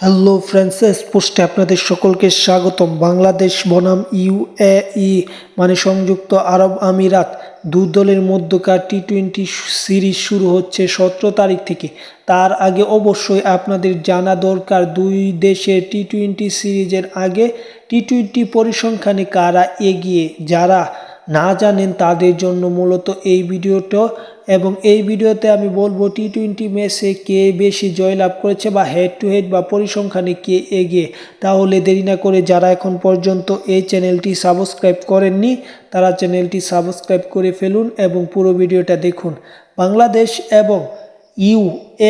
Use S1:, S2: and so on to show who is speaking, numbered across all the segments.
S1: Hello Frances পোস্টে আপনাদের সকলকে স্বাগতম। বাংলাদেশ বনাম ইউএই মানে সংযুক্ত আরব আমিরাত, দু দলের মধ্যকার টি টোয়েন্টি সিরিজ শুরু হচ্ছে সতেরো তারিখ থেকে। তার আগে অবশ্যই আপনাদের জানা দরকার, দুই দেশের টি টোয়েন্টি সিরিজের আগে টি টোয়েন্টি পরিসংখ্যানে কারা এগিয়ে, যারা না জানেন তাদের জন্য মূলত এই ভিডিওটা এবং এই ভিডিওতে আমি বলব টি টোয়েন্টি ম্যাচে কে বেশি জয়লাভ করেছে বা হেড টু হেড বা পরিসংখ্যানে কে এগিয়ে। তাহলে দেরি না করে যারা এখন পর্যন্ত এই চ্যানেলটি সাবস্ক্রাইব করেননি, তারা চ্যানেলটি সাবস্ক্রাইব করে ফেলুন এবং পুরো ভিডিওটা দেখুন। বাংলাদেশ এবং ইউ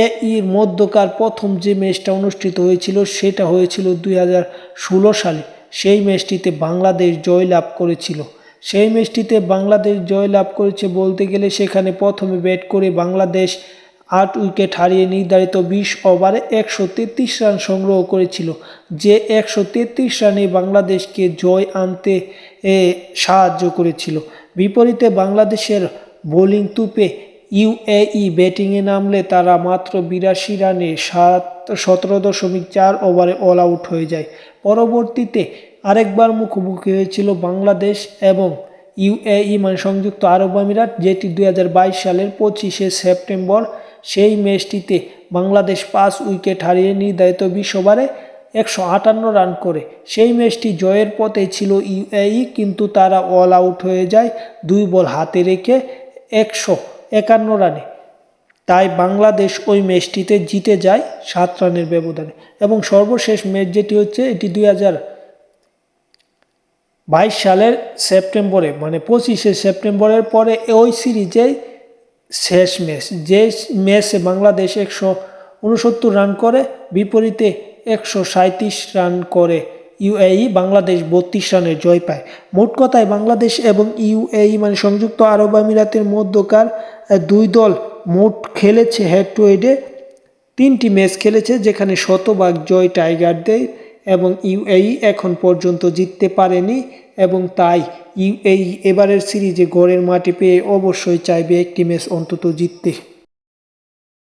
S1: এ ইর মধ্যকার প্রথম যে ম্যাচটা অনুষ্ঠিত হয়েছিল, সেটা হয়েছিল দুই হাজার ষোলো সালে। সেই ম্যাচটিতে বাংলাদেশ জয়লাভ করেছিল। সেই ম্যাচটিতে বাংলাদেশ জয়লাভ করেছে বলতে গেলে সেখানে প্রথমে ব্যাট করে বাংলাদেশ আট উইকেট হারিয়ে নির্ধারিত বিশ ওভারে একশো তেত্রিশ রান সংগ্রহ করেছিল। যে একশো তেত্রিশ রানে বাংলাদেশকে জয় আনতে সাহায্য করেছিল। বিপরীতে বাংলাদেশের বোলিং তুপে ইউএই ব্যাটিংয়ে নামলে তারা মাত্র বিরাশি রানে সাত, সতেরো দশমিক চার ওভারে অল আউট হয়ে যায়। পরবর্তীতে আরেকবার মুখোমুখি হয়েছিল বাংলাদেশ এবং ইউএই মানে সংযুক্ত আরব আমিরাত, যেটি দু হাজার বাইশ সালের পঁচিশে সেপ্টেম্বর। সেই ম্যাচটিতে বাংলাদেশ পাঁচ উইকেট হারিয়ে নির্ধারিত বিশ ওভারে একশো আটান্ন রান করে। সেই ম্যাচটি জয়ের পথে ছিল ইউএই কিন্তু তারা অল আউট হয়ে যায়, দুই বল হাতে রেখে একশো একান্ন রানে। তাই বাংলাদেশ ওই ম্যাচটিতে জিতে যায় সাত রানের ব্যবধানে। এবং সর্বশেষ ম্যাচ যেটি হচ্ছে, এটি দুই হাজার বাইশ সালের সেপ্টেম্বরে মানে পঁচিশে সেপ্টেম্বরের পরে ওই সিরিজেই শেষ ম্যাচ। যে ম্যাচে বাংলাদেশ একশো উনসত্তর রান করে, বিপরীতে একশো সাঁত্রিশ রান করে। ইউএই বাংলাদেশ বত্রিশ রানের জয় পায়। মোট কথায় বাংলাদেশ এবং ইউএই মানে সংযুক্ত আরব আমিরাতের মধ্যকার দুই দল মোট খেলেছে হেড টু হেডে তিনটি ম্যাচ খেলেছে যেখানে শতভাগ জয় টাইগারদের এবং ইউএই এখন পর্যন্ত জিততে পারেনি এবং তাই ইউএই এবারের সিরিজে গড়ের মাটি পেয়ে অবশ্যই চাইবে একটি ম্যাচ অন্তত জিততে।